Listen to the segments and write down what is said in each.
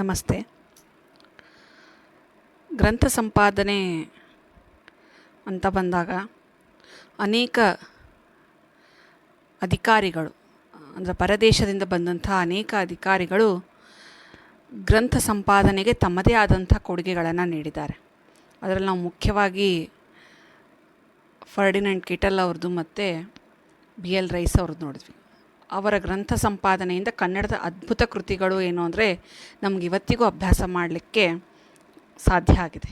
ನಮಸ್ತೆ. ಗ್ರಂಥ ಸಂಪಾದನೆ ಅಂತ ಬಂದಾಗ ಅನೇಕ ಅಧಿಕಾರಿಗಳು, ಅಂದರೆ ಪರದೇಶದಿಂದ ಬಂದಂಥ ಅನೇಕ ಅಧಿಕಾರಿಗಳು ಗ್ರಂಥ ಸಂಪಾದನೆಗೆ ತಮ್ಮದೇ ಆದಂಥ ಕೊಡುಗೆಗಳನ್ನು ನೀಡಿದ್ದಾರೆ. ಅದರಲ್ಲಿ ನಾವು ಮುಖ್ಯವಾಗಿ ಫರ್ಡಿನೆಂಟ್ ಕಿಟಲ್ ಅವ್ರದ್ದು ಮತ್ತು ಬಿ ಎಲ್ ರೈಸ್ ಅವ್ರದ್ದು ನೋಡಿದ್ವಿ. ಅವರ ಗ್ರಂಥ ಸಂಪಾದನೆಯಿಂದ ಕನ್ನಡದ ಅದ್ಭುತ ಕೃತಿಗಳು ಏನು ಅಂದರೆ ನಮ್ಗೆ ಇವತ್ತಿಗೂ ಅಭ್ಯಾಸ ಮಾಡಲಿಕ್ಕೆ ಸಾಧ್ಯ ಆಗಿದೆ.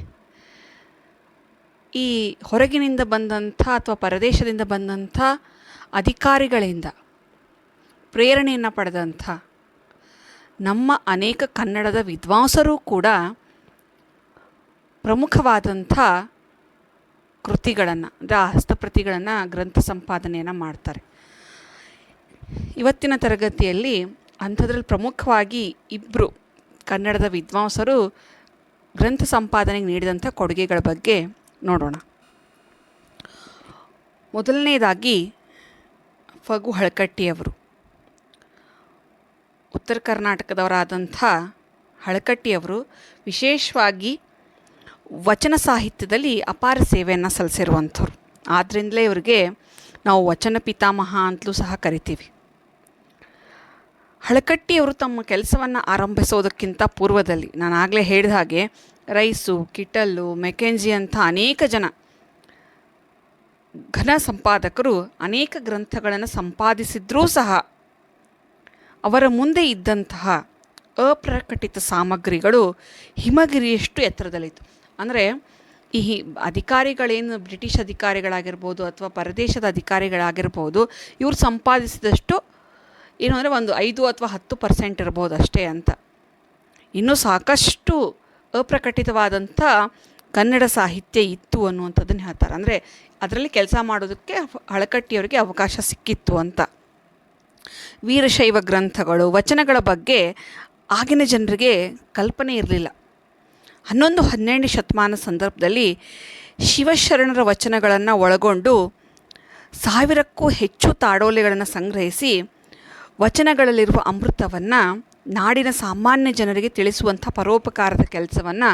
ಈ ಹೊರಗಿನಿಂದ ಬಂದಂಥ ಅಥವಾ ಪರದೇಶದಿಂದ ಬಂದಂಥ ಅಧಿಕಾರಿಗಳಿಂದ ಪ್ರೇರಣೆಯನ್ನು ಪಡೆದಂಥ ನಮ್ಮ ಅನೇಕ ಕನ್ನಡದ ವಿದ್ವಾಂಸರೂ ಕೂಡ ಪ್ರಮುಖವಾದಂಥ ಕೃತಿಗಳನ್ನು, ಅಂದರೆ ಹಸ್ತಪ್ರತಿಗಳನ್ನು ಗ್ರಂಥ ಸಂಪಾದನೆಯನ್ನು ಮಾಡ್ತಾರೆ. ಇವತ್ತಿನ ತರಗತಿಯಲ್ಲಿ ಅಂಥದ್ರಲ್ಲಿ ಪ್ರಮುಖವಾಗಿ ಇಬ್ಬರು ಕನ್ನಡದ ವಿದ್ವಾಂಸರು ಗ್ರಂಥ ಸಂಪಾದನೆಗೆ ನೀಡಿದಂಥ ಕೊಡುಗೆಗಳ ಬಗ್ಗೆ ನೋಡೋಣ. ಮೊದಲನೇದಾಗಿ ಫಗು ಹಳಕಟ್ಟಿಯವರು. ಉತ್ತರ ಕರ್ನಾಟಕದವರಾದಂಥ ಹಳಕಟ್ಟಿಯವರು ವಿಶೇಷವಾಗಿ ವಚನ ಸಾಹಿತ್ಯದಲ್ಲಿ ಅಪಾರ ಸೇವೆಯನ್ನು ಸಲ್ಲಿಸಿರುವಂಥವ್ರು. ಆದ್ದರಿಂದಲೇ ಇವರಿಗೆ ನಾವು ವಚನ ಪಿತಾಮಹ ಅಂತಲೂ ಸಹ ಕರಿತೀವಿ. ಹಳಕಟ್ಟಿಯವರು ತಮ್ಮ ಕೆಲಸವನ್ನು ಆರಂಭಿಸೋದಕ್ಕಿಂತ ಪೂರ್ವದಲ್ಲಿ. ನಾನು ಆಗಲೇ ಹೇಳಿದ ಹಾಗೆ ರೈಸು, ಕಿಟಲ್ಲು, ಮೆಕೆಂಜಿ ಅಂತ ಅನೇಕ ಜನ ಘನ ಸಂಪಾದಕರು ಅನೇಕ ಗ್ರಂಥಗಳನ್ನು ಸಂಪಾದಿಸಿದ್ರೂ ಸಹ ಅವರ ಮುಂದೆ ಇದ್ದಂತಹ ಅಪ್ರಕಟಿತ ಸಾಮಗ್ರಿಗಳು ಹಿಮಗಿರಿಯಷ್ಟು ಎತ್ತರದಲ್ಲಿತ್ತು. ಅಂದರೆ ಈ ಅಧಿಕಾರಿಗಳೇನು ಬ್ರಿಟಿಷ್ ಅಧಿಕಾರಿಗಳಾಗಿರ್ಬೋದು ಅಥವಾ ಪರದೇಶದ ಅಧಿಕಾರಿಗಳಾಗಿರ್ಬೋದು, ಇವರು ಸಂಪಾದಿಸಿದಷ್ಟು ಏನು ಅಂದರೆ ಒಂದು ಐದು ಅಥವಾ ಹತ್ತು ಪರ್ಸೆಂಟ್ ಇರ್ಬೋದು ಅಷ್ಟೇ ಅಂತ. ಇನ್ನೂ ಸಾಕಷ್ಟು ಅಪ್ರಕಟಿತವಾದಂಥ ಕನ್ನಡ ಸಾಹಿತ್ಯ ಇತ್ತು ಅನ್ನುವಂಥದ್ದನ್ನು ಹೇಳ್ತಾರೆ. ಅಂದರೆ ಅದರಲ್ಲಿ ಕೆಲಸ ಮಾಡೋದಕ್ಕೆ ಹಳಕಟ್ಟಿಯವರಿಗೆ ಅವಕಾಶ ಸಿಕ್ಕಿತ್ತು ಅಂತ. ವೀರಶೈವ ಗ್ರಂಥಗಳು, ವಚನಗಳ ಬಗ್ಗೆ ಆಗಿನ ಜನರಿಗೆ ಕಲ್ಪನೆ ಇರಲಿಲ್ಲ. ಹನ್ನೊಂದು ಹನ್ನೆರಡನೇ ಶತಮಾನ ಸಂದರ್ಭದಲ್ಲಿ ಶಿವಶರಣರ ವಚನಗಳನ್ನು ಒಳಗೊಂಡು ಸಾವಿರಕ್ಕೂ ಹೆಚ್ಚು ತಾಡೋಲೆಗಳನ್ನು ಸಂಗ್ರಹಿಸಿ ವಚನಗಳಲ್ಲಿರುವ ಅಮೃತವನ್ನು ನಾಡಿನ ಸಾಮಾನ್ಯ ಜನರಿಗೆ ತಿಳಿಸುವಂಥ ಪರೋಪಕಾರದ ಕೆಲಸವನ್ನು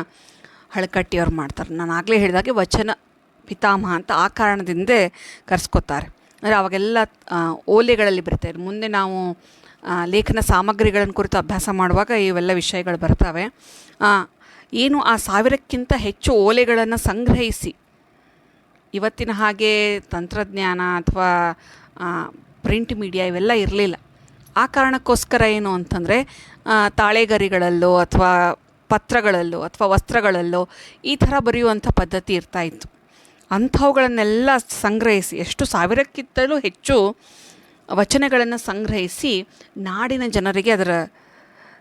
ಹಳಕಟ್ಟಿಯವ್ರು ಮಾಡ್ತಾರೆ. ನಾನು ಆಗಲೇ ಹೇಳಿದಾಗೆ ವಚನ ಪಿತಾಮಹ ಅಂತ ಆ ಕಾರಣದಿಂದ ಕರೆಸ್ಕೋತಾರೆ. ಅಂದರೆ ಅವಾಗೆಲ್ಲ ಓಲೆಗಳಲ್ಲಿ ಬರ್ತವೆ ಮುಂದೆ ನಾವು ಲೇಖನ ಸಾಮಗ್ರಿಗಳನ್ನು ಕುರಿತು ಅಭ್ಯಾಸ ಮಾಡುವಾಗ ಇವೆಲ್ಲ ವಿಷಯಗಳು ಬರ್ತವೆ. ಏನು ಆ ಸಾವಿರಕ್ಕಿಂತ ಹೆಚ್ಚು ಓಲೆಗಳನ್ನು ಸಂಗ್ರಹಿಸಿ, ಇವತ್ತಿನ ಹಾಗೆ ತಂತ್ರಜ್ಞಾನ ಅಥವಾ ಪ್ರಿಂಟ್ ಮೀಡಿಯಾ ಇವೆಲ್ಲ ಇರಲಿಲ್ಲ. ಆ ಕಾರಣಕ್ಕೋಸ್ಕರ ಏನು ಅಂತಂದರೆ ತಾಳೆಗರಿಗಳಲ್ಲೋ ಅಥವಾ ಪತ್ರಗಳಲ್ಲೋ ಅಥವಾ ವಸ್ತ್ರಗಳಲ್ಲೋ ಈ ಥರ ಬರೆಯುವಂಥ ಪದ್ಧತಿ ಇರ್ತಾ ಇತ್ತು. ಅಂಥವುಗಳನ್ನೆಲ್ಲ ಸಂಗ್ರಹಿಸಿ, ಎಷ್ಟು ಸಾವಿರಕ್ಕಿಂತಲೂ ಹೆಚ್ಚು ವಚನಗಳನ್ನು ಸಂಗ್ರಹಿಸಿ ನಾಡಿನ ಜನರಿಗೆ ಅದರ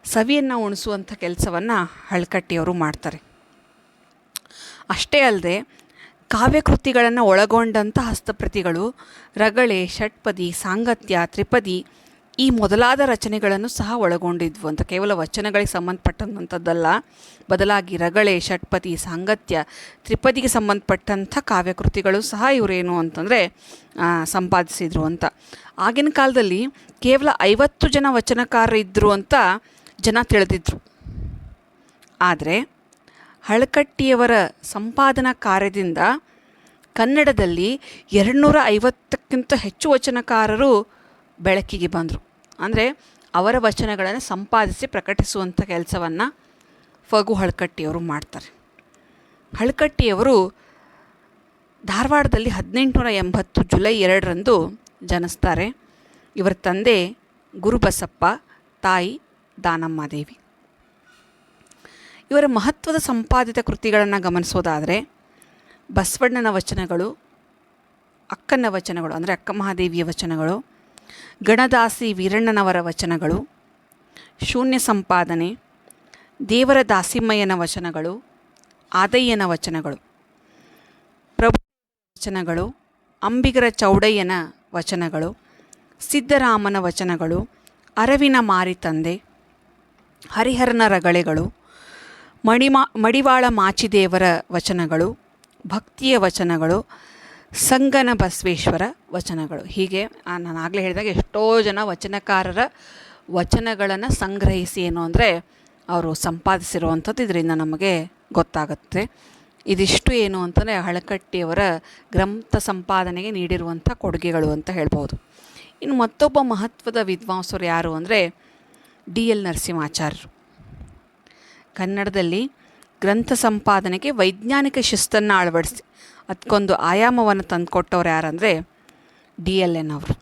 ಸವಿಯನ್ನು ಉಣಿಸುವಂಥ ಕೆಲಸವನ್ನು ಹಳ್ಕಟ್ಟಿಯವರು ಮಾಡ್ತಾರೆ. ಅಷ್ಟೇ ಅಲ್ಲದೆ ಕಾವ್ಯಕೃತಿಗಳನ್ನು ಒಳಗೊಂಡಂಥ ಹಸ್ತಪ್ರತಿಗಳು, ರಗಳೆ, ಷಟ್ಪದಿ, ಸಾಂಗತ್ಯ, ತ್ರಿಪದಿ ಈ ಮೊದಲಾದ ರಚನೆಗಳನ್ನು ಸಹ ಒಳಗೊಂಡಿದ್ವು ಅಂತ. ಕೇವಲ ವಚನಗಳಿಗೆ ಸಂಬಂಧಪಟ್ಟಂಥದ್ದಲ್ಲ. ಬದಲಾಗಿ ರಗಳೆ, ಷಟ್ಪದಿ, ಸಾಂಗತ್ಯ, ತ್ರಿಪದಿಗೆ ಸಂಬಂಧಪಟ್ಟಂಥ ಕಾವ್ಯಕೃತಿಗಳು ಸಹ ಇವರೇನು ಅಂತಂದರೆ ಸಂಪಾದಿಸಿದರು ಅಂತ. ಆಗಿನ ಕಾಲದಲ್ಲಿ ಕೇವಲ ಐವತ್ತು ಜನ ವಚನಕಾರರಿದ್ದರು ಅಂತ ಜನ ತಿಳಿದಿದ್ರು. ಆದರೆ ಹಳಕಟ್ಟಿಯವರ ಸಂಪಾದನಾ ಕಾರ್ಯದಿಂದ ಕನ್ನಡದಲ್ಲಿ ಎರಡುನೂರ ಐವತ್ತಕ್ಕಿಂತ ಹೆಚ್ಚು ವಚನಕಾರರು ಬೆಳಕಿಗೆ ಬಂದರು. ಅಂದರೆ ಅವರ ವಚನಗಳನ್ನು ಸಂಪಾದಿಸಿ ಪ್ರಕಟಿಸುವಂಥ ಕೆಲಸವನ್ನು ಫಗು ಹಳ್ಕಟ್ಟಿಯವರು ಮಾಡ್ತಾರೆ. ಹಳ್ಕಟ್ಟಿಯವರು ಧಾರವಾಡದಲ್ಲಿ ಹದಿನೆಂಟುನೂರ ಎಂಬತ್ತು ಜುಲೈ ಎರಡರಂದು ಜನಿಸ್ತಾರೆ. ಇವರ ತಂದೆ ಗುರುಬಸಪ್ಪ, ತಾಯಿ ದಾನಮ್ಮಾದೇವಿ. ಇವರ ಮಹತ್ವದ ಸಂಪಾದಿತ ಕೃತಿಗಳನ್ನು ಗಮನಿಸೋದಾದರೆ ಬಸವಣ್ಣನ ವಚನಗಳು, ಅಕ್ಕನ ವಚನಗಳು, ಅಂದರೆ ಅಕ್ಕ ಮಹಾದೇವಿಯ ವಚನಗಳು ಗಣದಾಸಿ ವೀರಣ್ಣನವರ ವಚನಗಳು, ಶೂನ್ಯ ಸಂಪಾದನೆ, ದೇವರ ದಾಸಿಮಯ್ಯನ ವಚನಗಳು, ಆದಯ್ಯನ ವಚನಗಳು, ಪ್ರಭು ವಚನಗಳು, ಅಂಬಿಗರ ಚೌಡಯ್ಯನ ವಚನಗಳು, ಸಿದ್ದರಾಮನ ವಚನಗಳು, ಅರವಿನ ಮಾರಿ ತಂದೆ, ಹರಿಹರನ ರಗಳೆಗಳು, ಮಣಿಮಾ ಮಡಿವಾಳ ಮಾಚಿದೇವರ ವಚನಗಳು, ಭಕ್ತಿಯ ವಚನಗಳು ಸಂಗನ ಬಸವೇಶ್ವರ ವಚನಗಳು. ಹೀಗೆ ನಾನು ಆಗಲೇ ಹೇಳಿದಾಗ ಎಷ್ಟೋ ಜನ ವಚನಕಾರರ ವಚನಗಳನ್ನು ಸಂಗ್ರಹಿಸಿ ಏನು ಅಂದರೆ ಅವರು ಸಂಪಾದಿಸಿರುವಂಥದ್ದು ಇದರಿಂದ ನಮಗೆ ಗೊತ್ತಾಗುತ್ತೆ. ಇದಿಷ್ಟು ಏನು ಅಂತಂದರೆ ಹಳಕಟ್ಟಿಯವರ ಗ್ರಂಥ ಸಂಪಾದನೆಗೆ ನೀಡಿರುವಂಥ ಕೊಡುಗೆಗಳು ಅಂತ ಹೇಳ್ಬೋದು. ಇನ್ನು ಮತ್ತೊಬ್ಬ ಮಹತ್ವದ ವಿದ್ವಾಂಸರು ಯಾರು ಅಂದರೆ ಡಿ ಎಲ್ ನರಸಿಂಹಾಚಾರ್ಯರು. ಕನ್ನಡದಲ್ಲಿ ಗ್ರಂಥ ಸಂಪಾದನೆಗೆ ವೈಜ್ಞಾನಿಕ ಶಿಸ್ತನ್ನು ಅಳವಡಿಸಿ ಅದಕ್ಕೊಂದು ಆಯಾಮವನ್ನು ತಂದುಕೊಟ್ಟವ್ರು ಯಾರಂದರೆ ಡಿ ಎಲ್ ಎನ್ ಅವರು.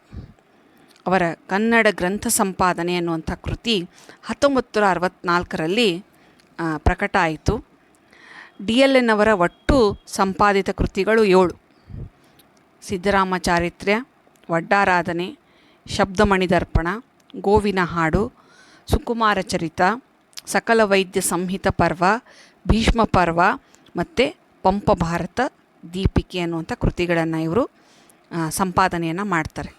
ಅವರ ಕನ್ನಡ ಗ್ರಂಥ ಸಂಪಾದನೆ ಅನ್ನುವಂಥ ಕೃತಿ ಹತ್ತೊಂಬತ್ತು ನೂರ ಅರವತ್ತ್ನಾಲ್ಕರಲ್ಲಿ ಪ್ರಕಟ ಆಯಿತು. ಡಿ ಎಲ್ ಎನ್ ಅವರ ಒಟ್ಟು ಸಂಪಾದಿತ ಕೃತಿಗಳು ಏಳು. ಸಿದ್ದರಾಮ ಚಾರಿತ್ರ್ಯ ವಡ್ಡಾರಾಧನೆ ಶಬ್ದಮಣಿ ದರ್ಪಣ ಗೋವಿನ ಹಾಡು, ಸುಕುಮಾರ ಚರಿತ, ಸಕಲ ವೈದ್ಯ ಸಂಹಿತ ಪರ್ವ, ಭೀಷ್ಮ ಪರ್ವ ಮತ್ತು ಪಂಪ ಭಾರತ ದೀಪಿಕೆ ಅನ್ನುವಂಥ ಕೃತಿಗಳನ್ನು ಇವರು ಸಂಪಾದನೆಯನ್ನು ಮಾಡ್ತಾರೆ.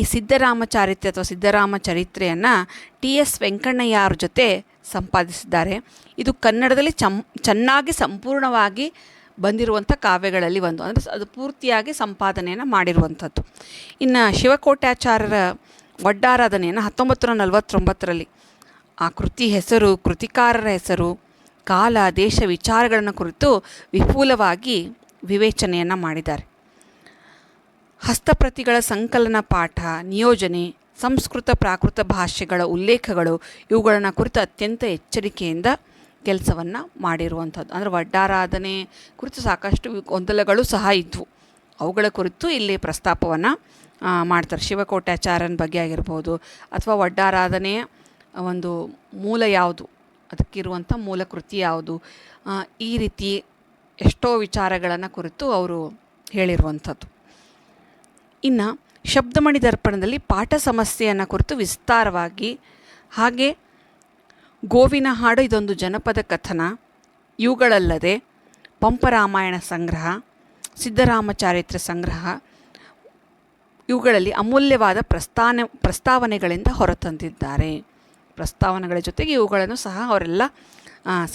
ಈ ಸಿದ್ದರಾಮ ಚಾರಿತ್ರೆ ಅಥವಾ ಸಿದ್ದರಾಮ ಚರಿತ್ರೆಯನ್ನು ಟಿ ಎಸ್ ವೆಂಕಣ್ಣಯ್ಯ ಜೊತೆ ಸಂಪಾದಿಸಿದ್ದಾರೆ. ಇದು ಕನ್ನಡದಲ್ಲಿ ಚಮ್ ಚೆನ್ನಾಗಿ ಸಂಪೂರ್ಣವಾಗಿ ಬಂದಿರುವಂಥ ಕಾವ್ಯಗಳಲ್ಲಿ ಒಂದು, ಅಂದರೆ ಅದು ಪೂರ್ತಿಯಾಗಿ ಸಂಪಾದನೆಯನ್ನು ಮಾಡಿರುವಂಥದ್ದು. ಇನ್ನು ಶಿವಕೋಟ್ಯಾಚಾರ್ಯರ ಒಡ್ಡಾರಾಧನೆಯನ್ನು ಹತ್ತೊಂಬತ್ತು ನೂರ ನಲವತ್ತೊಂಬತ್ತರಲ್ಲಿ ಆ ಕೃತಿ ಹೆಸರು, ಕೃತಿಕಾರರ ಹೆಸರು ಕಾಲ, ದೇಶ ವಿಚಾರಗಳನ್ನು ಕುರಿತು ವಿಪುಲವಾಗಿ ವಿವೇಚನೆಯನ್ನು ಮಾಡಿದ್ದಾರೆ. ಹಸ್ತಪ್ರತಿಗಳ ಸಂಕಲನ ಪಾಠ, ನಿಯೋಜನೆ, ಸಂಸ್ಕೃತ ಪ್ರಾಕೃತ ಭಾಷೆಗಳ ಉಲ್ಲೇಖಗಳು ಇವುಗಳನ್ನು ಕುರಿತು ಅತ್ಯಂತ ಎಚ್ಚರಿಕೆಯಿಂದ ಕೆಲಸವನ್ನು ಮಾಡಿರುವಂಥದ್ದು. ಅಂದರೆ ವಡ್ಡಾರಾಧನೆ ಕುರಿತು ಸಾಕಷ್ಟು ಗೊಂದಲಗಳು ಸಹ ಇದ್ವು. ಅವುಗಳ ಕುರಿತು ಇಲ್ಲಿ ಪ್ರಸ್ತಾಪವನ್ನು ಮಾಡ್ತಾರೆ. ಶಿವಕೋಟ್ಯಾಚಾರ್ಯನ ಬಗ್ಗೆ ಆಗಿರ್ಬೋದು, ಅಥವಾ ವಡ್ಡಾರಾಧನೆಯ ಒಂದು ಮೂಲ ಯಾವುದು? ಅದಕ್ಕಿರುವಂಥ ಮೂಲ ಕೃತಿ ಯಾವುದು ಈ ರೀತಿ ಎಷ್ಟೋ ವಿಚಾರಗಳನ್ನು ಕುರಿತು ಅವರು ಹೇಳಿರುವಂಥದ್ದು. ಇನ್ನು ಶಬ್ದಮಣಿ ದರ್ಪಣದಲ್ಲಿ ಪಾಠ ಸಮಸ್ಯೆಯನ್ನು ಕುರಿತು ವಿಸ್ತಾರವಾಗಿ, ಹಾಗೆ ಗೋವಿನ ಹಾಡು ಇದೊಂದು ಜನಪದ ಕಥನ, ಇವುಗಳಲ್ಲದೆ ಪಂಪರಾಮಾಯಣ ಸಂಗ್ರಹ ಸಿದ್ದರಾಮ ಚಾರಿತ್ರ್ಯ ಸಂಗ್ರಹ, ಇವುಗಳಲ್ಲಿ ಅಮೂಲ್ಯವಾದ ಪ್ರಸ್ತಾನ, ಪ್ರಸ್ತಾವನೆಗಳಿಂದ ಹೊರತಂದಿದ್ದಾರೆ. ಪ್ರಸ್ತಾವನೆಗಳ ಜೊತೆಗೆ ಇವುಗಳನ್ನು ಸಹ ಅವರೆಲ್ಲ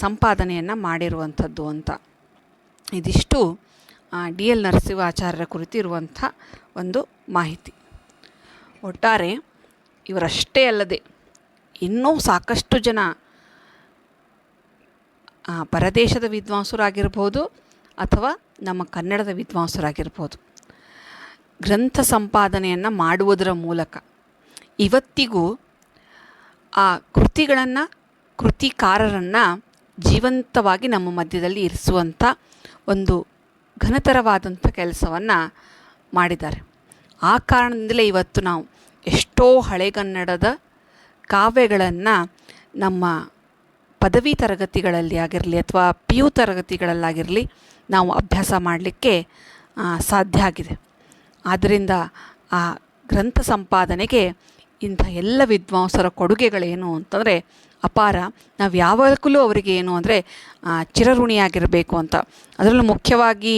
ಸಂಪಾದನೆಯನ್ನು ಮಾಡಿರುವಂಥದ್ದು ಅಂತ. ಇದಿಷ್ಟು ಡಿ ಎಲ್ ನರಸಿಂಹಾಚಾರ್ಯರ ಕುರಿತು ಇರುವಂಥ ಒಂದು ಮಾಹಿತಿ. ಒಟ್ಟಾರೆ, ಇವರಷ್ಟೇ ಅಲ್ಲದೆ, ಇನ್ನೂ ಸಾಕಷ್ಟು ಜನ ಪರದೇಶದ ವಿದ್ವಾಂಸರಾಗಿರ್ಬೋದು ಅಥವಾ ನಮ್ಮ ಕನ್ನಡದ ವಿದ್ವಾಂಸರಾಗಿರ್ಬೋದು. ಗ್ರಂಥ ಸಂಪಾದನೆಯನ್ನು ಮಾಡುವುದರ ಮೂಲಕ ಇವತ್ತಿಗೂ ಆ ಕೃತಿಗಳನ್ನು, ಕೃತಿಕಾರರನ್ನು ಜೀವಂತವಾಗಿ ನಮ್ಮ ಮಧ್ಯದಲ್ಲಿ ಇರಿಸುವಂಥ ಒಂದು ಘನತರವಾದಂಥ ಕೆಲಸವನ್ನು ಮಾಡಿದ್ದಾರೆ. ಆ ಕಾರಣದಿಂದಲೇ ಇವತ್ತು ನಾವು ಎಷ್ಟೋ ಹಳೆಗನ್ನಡದ ಕಾವ್ಯಗಳನ್ನು ನಮ್ಮ ಪದವಿ ತರಗತಿಗಳಲ್ಲಿ ಆಗಿರಲಿ ಅಥವಾ ಪಿ ಯು ತರಗತಿಗಳಲ್ಲಾಗಿರಲಿ ನಾವು ಅಭ್ಯಾಸ ಮಾಡಲಿಕ್ಕೆ ಸಾಧ್ಯ ಆಗಿದೆ. ಆದ್ದರಿಂದ ಆ ಗ್ರಂಥ ಸಂಪಾದನೆಗೆ ಇಂಥ ಎಲ್ಲ ವಿದ್ವಾಂಸರ ಕೊಡುಗೆಗಳೇನು ಅಂತಂದರೆ ಅಪಾರ. ನಾವು ಯಾವಾಗಲೂ ಅವರಿಗೆ ಏನು ಅಂದರೆ ಚಿರಋಣಿಯಾಗಿರಬೇಕು ಅಂತ. ಅದರಲ್ಲೂ ಮುಖ್ಯವಾಗಿ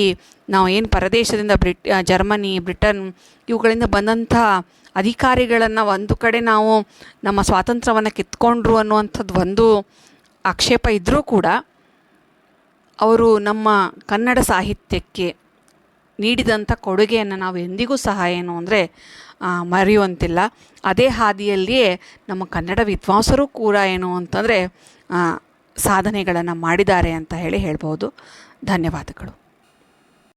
ನಾವು ಏನು ಪರದೇಶದಿಂದ ಬ್ರಿಟ್ ಜರ್ಮನಿ, ಬ್ರಿಟನ್ ಇವುಗಳಿಂದ ಬಂದಂಥ ಅಧಿಕಾರಿಗಳನ್ನು ಒಂದು ಕಡೆ ನಾವು ನಮ್ಮ ಸ್ವಾತಂತ್ರ್ಯವನ್ನು ಕಿತ್ಕೊಂಡ್ರು ಅನ್ನುವಂಥದ್ದು ಒಂದು ಆಕ್ಷೇಪ ಇದ್ದರೂ ಕೂಡ, ಅವರು ನಮ್ಮ ಕನ್ನಡ ಸಾಹಿತ್ಯಕ್ಕೆ ನೀಡಿದಂಥ ಕೊಡುಗೆಯನ್ನು ನಾವು ಎಂದಿಗೂ ಸಹ ಏನು ಅಂದರೆ ಮರೆಯುವಂತಿಲ್ಲ. ಅದೇ ಹಾದಿಯಲ್ಲಿಯೇ ನಮ್ಮ ಕನ್ನಡ ವಿದ್ವಾಂಸರು ಕೂಡ ಏನು ಅಂತಂದರೆ ಸಾಧನೆಗಳನ್ನು ಮಾಡಿದ್ದಾರೆ ಅಂತ ಹೇಳಿ ಹೇಳ್ಬೋದು ಧನ್ಯವಾದಗಳು.